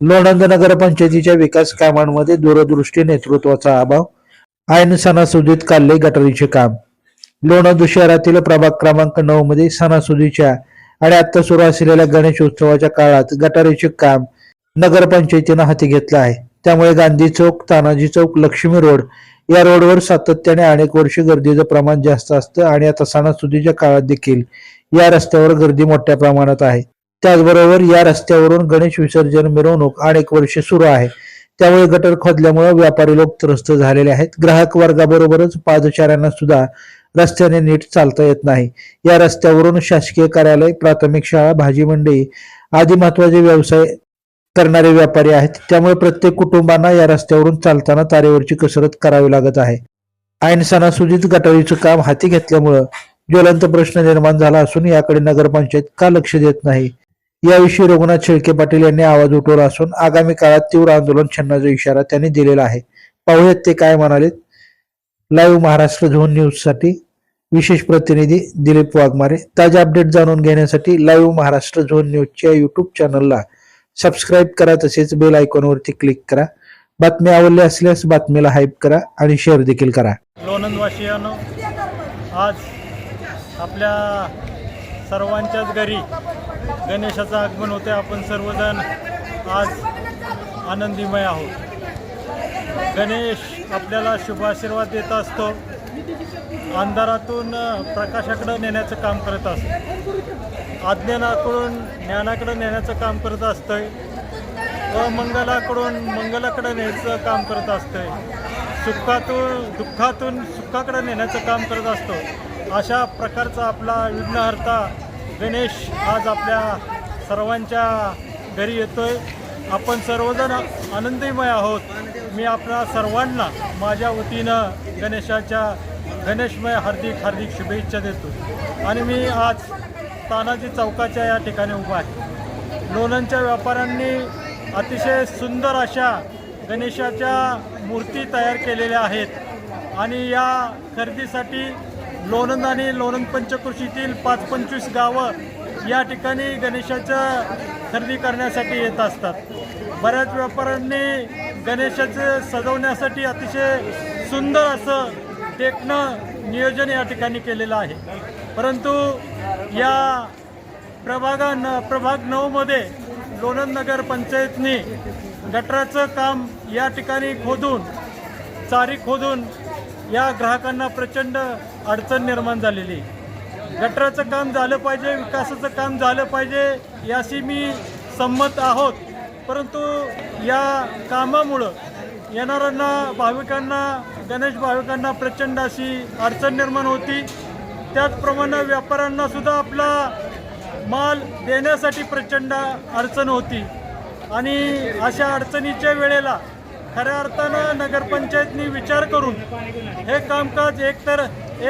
लोणंद नगरपंचायतीच्या विकास कामांमध्ये दूरदृष्टी नेतृत्वाचा अभाव. ऐन सणासुदीत काढले गटारीचे काम. लोणंद शहरातील प्रभाग क्रमांक नऊ मध्ये सणासुदीच्या आणि आता सुरू असलेल्या गणेश उत्सवाच्या काळात गटारीचे काम नगरपंचायतीनं हाती घेतलं आहे. त्यामुळे गांधी चौक तानाजी चौक लक्ष्मी रोड या रोडवर सातत्याने अनेक वर्षे गर्दीचं प्रमाण जास्त असतं आणि आता सणासुदीच्या काळात देखील या रस्त्यावर गर्दी मोठ्या प्रमाणात आहे. त्याचबरोबर या रस्त्यावरून गणेश विसर्जन मिरवणूक अनेक वर्षे सुरू आहे. त्यामुळे गटर खोदल्यामुळे व्यापारी लोक त्रस्त झालेले आहेत. ग्राहक वर्गाबरोबरच पादचाऱ्यांना सुद्धा रस्त्याने नीट चालता येत नाही. या रस्त्यावरून शासकीय कार्यालय प्राथमिक शाळा भाजी मंडई आदी महत्त्वाचे व्यवसाय करणारे व्यापारी आहेत. त्यामुळे प्रत्येक कुटुंबांना या रस्त्यावरून चालताना तारेवरची कसरत करावी लागत आहे. ऐन सणासुदीत गटारीचं काम हाती घेतल्यामुळं ज्वलंत प्रश्न निर्माण झाला असून याकडे नगरपंचायत का लक्ष देत नाही? याविषयी रघुनाथ शेळके पाटील यांनी आवाज उठवला असून आगामी काळात तीव्र आंदोलन छेडण्याचा इशारा त्यांनी दिलेला आहे. पाहुयात ते काय म्हणाले लाईव्ह महाराष्ट्र झोन न्यूजसाठी विशेष प्रतिनिधी दिलीप वाघमारे. ताजे अपडेट जाणून घेण्यासाठी लाईव्ह महाराष्ट्र झोन न्यूजच्या युट्यूब चॅनलला सबस्क्राईब करा तसेच बेल आयकॉनवरती क्लिक करा. बातमी आवडली असल्यास बातमीला हाईप करा आणि शेअर देखील करा. लोणंदवासियानो आज आपल्या सर्वांच्याच घरी गणेशाचं आगमन होते आपण सर्वजण आज आनंदीमय आहोत. गणेश आपल्याला शुभ आशीर्वाद देत असतो. अंधारातून प्रकाशाकडं नेण्याचं काम करत असतो. अज्ञानाकडून ज्ञानाकडं नेण्याचं काम करत असतंय. अमंगलाकडून मंगलाकडे न्यायचं काम करत असतंय. सुखातून दुःखातून सुखाकडे नेण्याचं काम करत असतो. अशा प्रकारचा आपला विघ्नहर्ता गणेश आज आपल्या सर्वांच्या घरी येतोय. आपण सर्वजण आनंदीमय आहोत. मी आपल्या सर्वांना माझ्या वतीनं गणेशाच्या गणेशमय हार्दिक हार्दिक शुभेच्छा देतो. आणि मी आज तानाजी चौकाच्या या ठिकाणी उभा आहे. लोणंदच्या व्यापाऱ्यांनी अतिशय सुंदर अशा गणेशाच्या मूर्ती तयार केलेल्या आहेत. आणि या खरेदीसाठी लोणंद आणि लोणंद पंचकृषीतील पाच पंचवीस गावं या ठिकाणी गणेशाचं खरेदी करण्यासाठी येत असतात. बऱ्याच व्यापाऱ्यांनी गणेशाचं सजवण्यासाठी अतिशय सुंदर असं देखणं नियोजन या ठिकाणी केलेलं आहे. परंतु या प्रभागा न प्रभाग नऊमध्ये लोणंद नगर पंचायतनी गटराचं काम या ठिकाणी खोदून चारी खोदून या ग्राहकांना प्रचंड अडचण निर्माण झालेली गटराचं काम झालं पाहिजे विकासाचं काम झालं पाहिजे याशी मी संमत आहोत. परंतु या कामामुळं येणाऱ्यांना भाविकांना गणेश भाविकांना प्रचंड अशी अडचण निर्माण होती. त्याचप्रमाणे व्यापाऱ्यांनासुद्धा आपला माल देण्यासाठी प्रचंड अडचण होती. आणि अशा अडचणीच्या वेळेला खऱ्या अर्थानं नगरपंचायतनी विचार करून हे कामकाज एकतर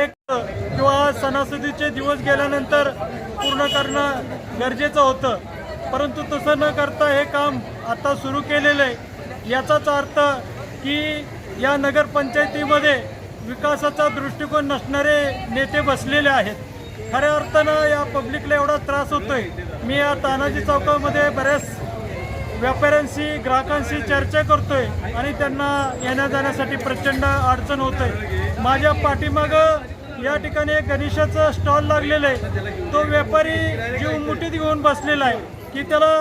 एक किंवा सणासुदीचे दिवस गेल्यानंतर पूर्ण करणं गरजेचं होतं. परंतु तसं न करता हे काम आता सुरू केलेलं आहे. याचाच अर्थ की या नगरपंचायतीमध्ये विकासाचा दृष्टिकोन नसणारे नेते बसलेले आहेत. खऱ्या अर्थानं या पब्लिकला एवढा त्रास होतोय. मी या तानाजी चौकामध्ये बऱ्याच व्यापाऱ्यांशी ग्राहकांशी चर्चा करतोय आणि त्यांना येण्या जाण्यासाठी प्रचंड अडचण होतंय. माझ्या पाठीमागं या ठिकाणी एक गणेशाचं स्टॉल लागलेलं आहे. तो व्यापारी जीव मुठीत घेऊन बसलेला आहे की त्याला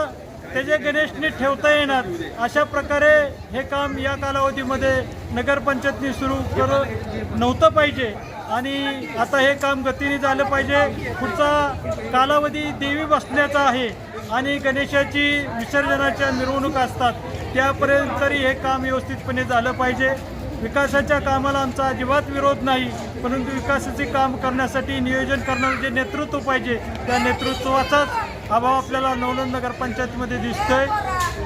त्याचे गणेश नीट ठेवता येणार अशा प्रकारे हे काम या कालावधीमध्ये नगरपंचायतनी सुरू कर नव्हतं पाहिजे. आणि आता हे काम गतीने झालं पाहिजे. पुढचा कालावधी देवी बसण्याचा आहे. आणि गणेशाची विसर्जनाच्या मिरवणुका असतात त्यापर्यंत तरी हे काम व्यवस्थितपणे झालं पाहिजे. विकासाच्या कामाला आमचा अजिबात विरोध नाही परंतु विकासाचे काम करण्यासाठी नियोजन करणारं जे नेतृत्व पाहिजे त्या नेतृत्वाचाच अभाव आपल्याला लोणंद नगरपंचायतीमध्ये दिसतोय.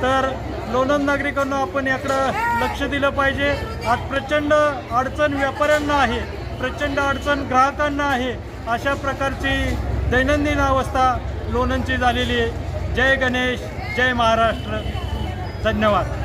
तर लोणंद नागरिकांना आपण याकडं लक्ष दिलं पाहिजे. आज प्रचंड अडचण व्यापाऱ्यांना आहे प्रचंड अडचण ग्राहकांना आहे. अशा प्रकारची दैनंदिन अवस्था लोणंदची झालेली आहे. जय गणेश जय महाराष्ट्र. धन्यवाद.